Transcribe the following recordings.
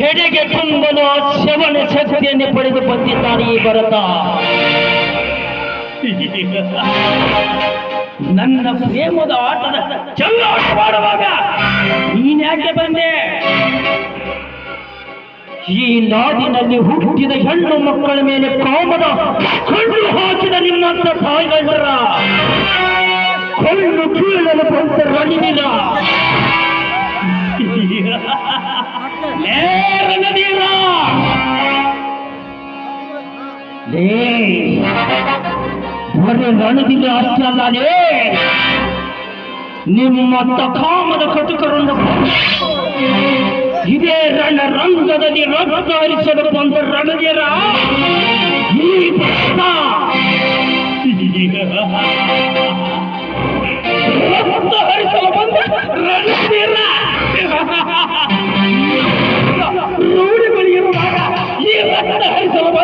ಹೆಡೆಗೆ ತುಂಬಲು ಶವನ ಶಕ್ತಿಯನ್ನು ಪಡೆದು ಬಂದಿದ್ದಾನೆ ಈ ಭರತ. ನನ್ನ ಪ್ರೇಮದ ಆಟದ ಚೆಲ್ಲಾಟವಾಡುವಾಗ ನೀನ್ಯಾಕೆ ಬಂದೆ? ಈ ನಾಡಿನಲ್ಲಿ ಹುಟ್ಟಿದ ಹೆಣ್ಣು ಮಕ್ಕಳ ಮೇಲೆ ಕಾಮದ ಕಣ್ಣು ಹಾಕಿದ ನಿನ್ನಂತ ತಾಯಿಗಳ ಕಣ್ಣು ಕೀಳಲು ಬಂತ ರಣಿನಿನ ರಣದಿಲ್ಲ ಅಷ್ಟೇ ಅಲ್ಲೇ ನಿಮ್ಮ ಕಾಮದ ಕಟುಕರನ್ನು ಇದೇ ರಣ ರಂಗದಲ್ಲಿ ರಕ್ತ ಹರಿಸಲು ಬಂದ ರಣದೀರ ಈ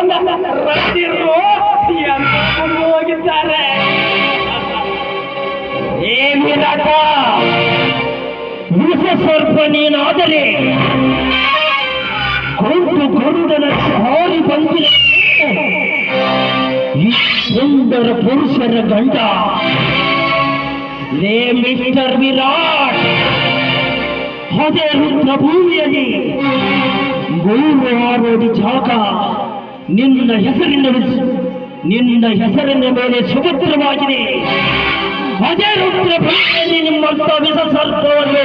ಹರಿಸಲು ಬಂದ ರಣದೀರು ಎಂತ ಹೋಗಿದ್ದಾರೆ ಏ ವಿರಾಟ ವಿಷ ಸ್ವಲ್ಪ ನೀನಾದರೆ ಕೊಂದು ಗರುಡನ ಹಾರಿ ಬಂದಿಲ್ಲ ಈ ಸುಂದರ ಪುರುಷರ ಗಂಡ ಲೇ ಮಿಸ್ಟರ್ ವಿರಾಟ್ ಅದೇ ರುದ್ರ ಭೂಮಿಯಲ್ಲಿ ಮೂರು ಆರೋಡಿ ಜಾಗ ನಿನ್ನ ಹೆಸರಿನ ನಿನ್ನ ಹೆಸರಿನ ಮೇಲೆ ಸುಭದ್ರವಾಗಿದೆ. ಅದೇ ರುದ್ರ ಭೂಮಿಯಲ್ಲಿ ನಿಮ್ಮಂತ ವಿಧ ಸರ್ಪವನ್ನು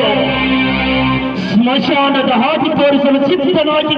ಸ್ಮಶಾನದ ಹಾದಿ ತೋರಿಸಲು ಸಿದ್ಧನಾಗಿ